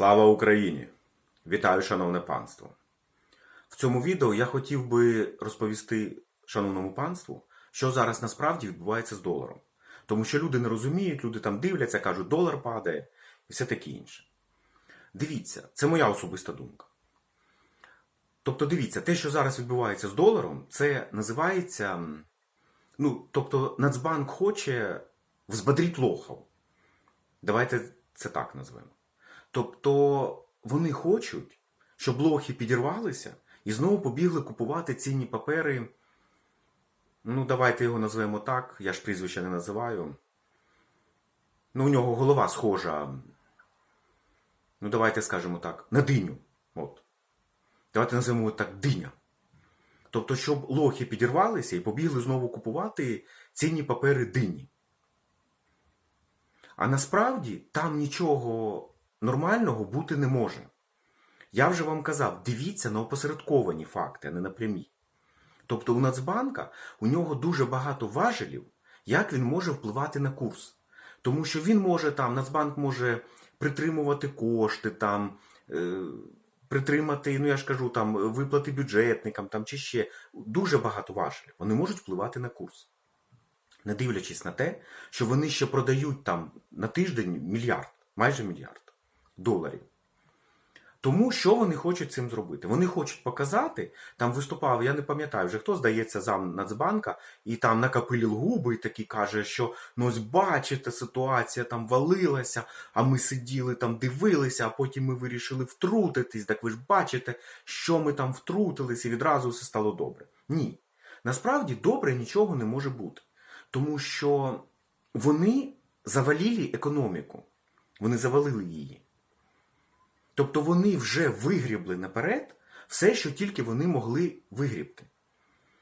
Слава Україні! Вітаю, шановне панство! В цьому відео я хотів би розповісти шановному панству, що зараз насправді відбувається з доларом. Тому що люди не розуміють, люди там дивляться, кажуть, долар падає і все таке інше. Дивіться, це моя особиста думка. Тобто, дивіться, те, що зараз відбувається з доларом, це називається. Ну, тобто, Нацбанк хоче взбодрити лохов. Давайте це так назвемо. Тобто вони хочуть, щоб лохи підірвалися і знову побігли купувати цінні папери. Ну, давайте його назвемо так, я ж прізвища не називаю. Ну, у нього голова схожа. Ну, давайте скажемо так, на диню. От. Давайте назвемо так диня. Тобто, щоб лохи підірвалися і побігли знову купувати цінні папери дині. А насправді там нічого нормального бути не може. Я вже вам казав, дивіться на опосередковані факти, а не на прямі. Тобто у Нацбанка у нього дуже багато важелів, як він може впливати на курс. Тому що він може там, Нацбанк може притримувати кошти, там, е, притримати, ну я ж кажу, там, виплати бюджетникам там, чи ще дуже багато важелів. Вони можуть впливати на курс не дивлячись на те, що вони ще продають там на тиждень мільярд, майже мільярд доларів. Тому що вони хочуть цим зробити? Вони хочуть показати, там виступав, я не пам'ятаю вже хто здається зам Нацбанка, і там накапилів губи і такий каже, що ну ось бачите, ситуація там валилася, а ми сиділи там, дивилися, а потім ми вирішили втрутитись. Так ви ж бачите, що ми там втрутились, і відразу все стало добре. Ні. Насправді добре нічого не може бути. Тому що вони завалили економіку, вони завалили її. Тобто вони вже вигрібли наперед все, що тільки вони могли вигрібти.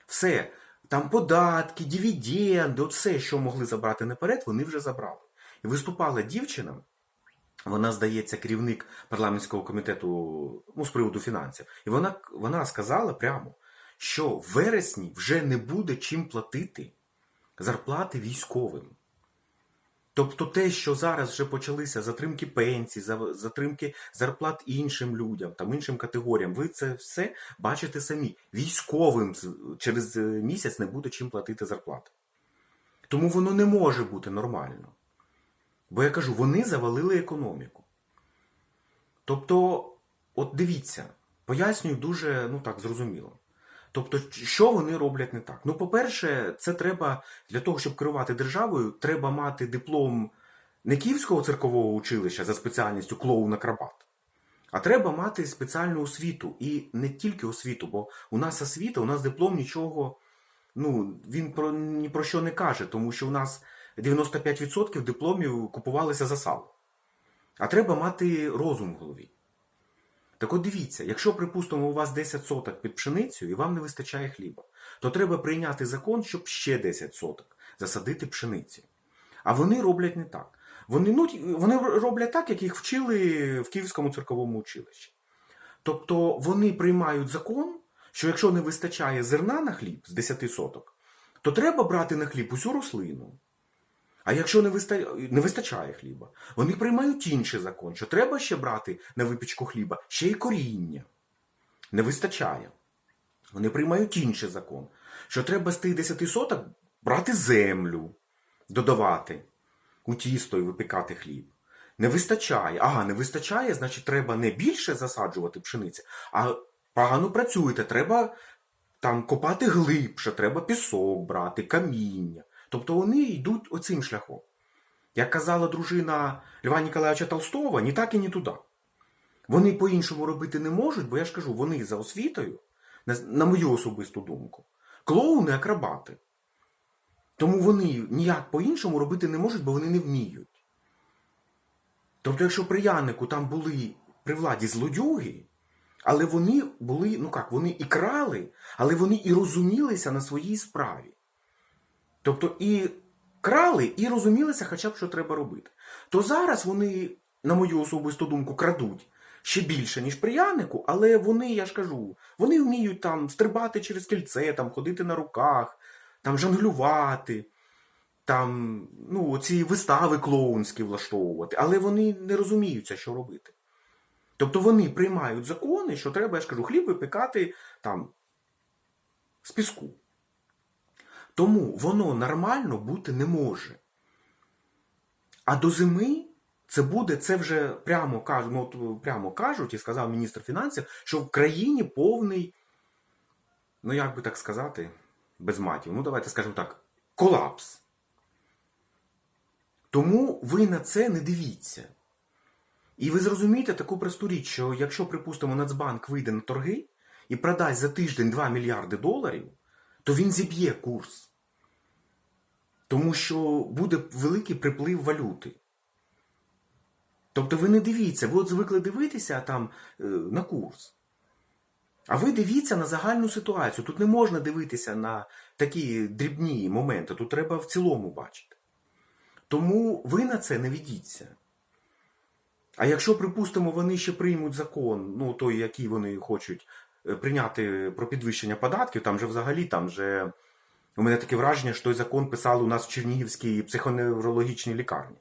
Все, там податки, дивіденди, все, що могли забрати наперед, вони вже забрали. І виступала дівчина, вона, здається, керівник парламентського комітету ну, з приводу фінансів. І вона, вона сказала прямо, що в вересні вже не буде чим платити зарплати військовим. Тобто те, що зараз вже почалися затримки пенсій, затримки зарплат іншим людям, там іншим категоріям, ви це все бачите самі. Військовим через е, місяць не буде чим платити зарплати. Тому воно не може бути нормально. Бо я кажу, вони завалили економіку. Тобто, от дивіться, пояснюю дуже ну так, зрозуміло. Тобто, що вони роблять не так? Ну, по-перше, це треба для того, щоб керувати державою, треба мати диплом не Київського циркового училища за спеціальністю клоун-акробат, а треба мати спеціальну освіту. І не тільки освіту, бо у нас освіта, у нас диплом нічого, ну, він про ні про що не каже, тому що у нас 95% дипломів купувалися за сало. А треба мати розум в голові. Так от дивіться, якщо, припустимо, у вас 10 соток під пшеницю і вам не вистачає хліба, то треба прийняти закон, щоб ще 10 соток засадити пшениці. А вони роблять не так. Вони, ну, вони роблять так, як їх вчили в Київському цирковому училищі. Тобто вони приймають закон, що якщо не вистачає зерна на хліб з 10 соток, то треба брати на хліб усю рослину. А якщо не, виста... не вистачає хліба, вони приймають інший закон, що треба ще брати на випічку хліба ще й коріння. Не вистачає. Вони приймають інший закон, що треба з тих 10 соток брати землю, додавати у тісто і випікати хліб. Не вистачає. Ага, не вистачає, значить, треба не більше засаджувати пшениці, а погано працюєте, треба там копати глибше, треба пісок брати, каміння. Тобто вони йдуть оцим шляхом. Як казала дружина Льва Ніколаєвича Толстого, ні так і ні туди. Вони по-іншому робити не можуть, бо я ж кажу, вони за освітою, на, мою особисту думку, клоуни акробати. Тому вони ніяк по-іншому робити не можуть, бо вони не вміють. Тобто, якщо при Янику там були при владі злодюги, але вони були, ну як, вони і крали, але вони і розумілися на своїй справі. Тобто і крали, і розумілися хоча б, що треба робити. То зараз вони, на мою особисту думку, крадуть ще більше, ніж при Янику, але вони, я ж кажу, вони вміють там стрибати через кільце, там, ходити на руках, там жонглювати, там, ну, ці вистави клоунські влаштовувати, але вони не розуміються, що робити. Тобто вони приймають закони, що треба, я ж кажу, хліб випікати там з піску. Тому воно нормально бути не може. А до зими це буде, це вже прямо кажуть, ну, прямо кажуть, і сказав міністр фінансів, що в країні повний, ну як би так сказати, без матів, ну давайте скажемо так, колапс. Тому ви на це не дивіться. І ви зрозумієте таку просту річ, що якщо, припустимо, Нацбанк вийде на торги і продасть за тиждень 2 мільярди доларів, то він зіб'є курс. Тому що буде великий приплив валюти. Тобто ви не дивіться, ви от звикли дивитися там е, на курс. А ви дивіться на загальну ситуацію. Тут не можна дивитися на такі дрібні моменти, тут треба в цілому бачити. Тому ви на це не ведіться. А якщо, припустимо, вони ще приймуть закон, ну той, який вони хочуть е, прийняти про підвищення податків, там же взагалі там же у мене таке враження, що той закон писали у нас в Чернігівській психоневрологічній лікарні.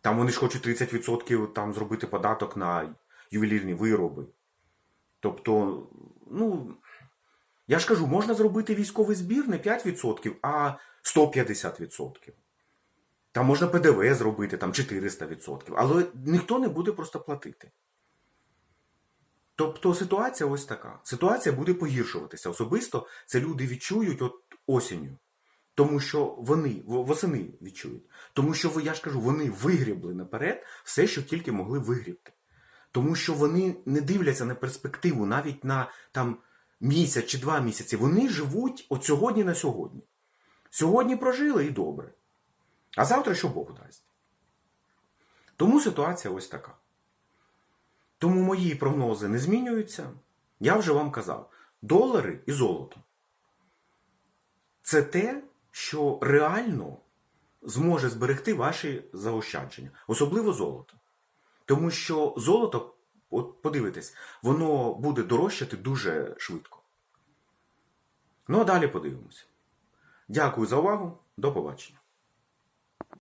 Там вони ж хочуть 30% там зробити податок на ювелірні вироби. Тобто, ну, я ж кажу, можна зробити військовий збір не 5%, а 150%. Там можна ПДВ зробити там 400%, але ніхто не буде просто платити. Тобто ситуація ось така. Ситуація буде погіршуватися. Особисто це люди відчують от осінню. Тому що вони восени відчують. Тому що я ж кажу, вони вигрібли наперед все, що тільки могли вигрібти. Тому що вони не дивляться на перспективу навіть на там місяць чи два місяці. Вони живуть от сьогодні на сьогодні. Сьогодні прожили і добре. А завтра що Бог дасть. Тому ситуація ось така. Мої прогнози не змінюються. Я вже вам казав: долари і золото. Це те, що реально зможе зберегти ваші заощадження, особливо золото. Тому що золото, от подивитесь, воно буде дорожчати дуже швидко. Ну а далі подивимося. Дякую за увагу. До побачення.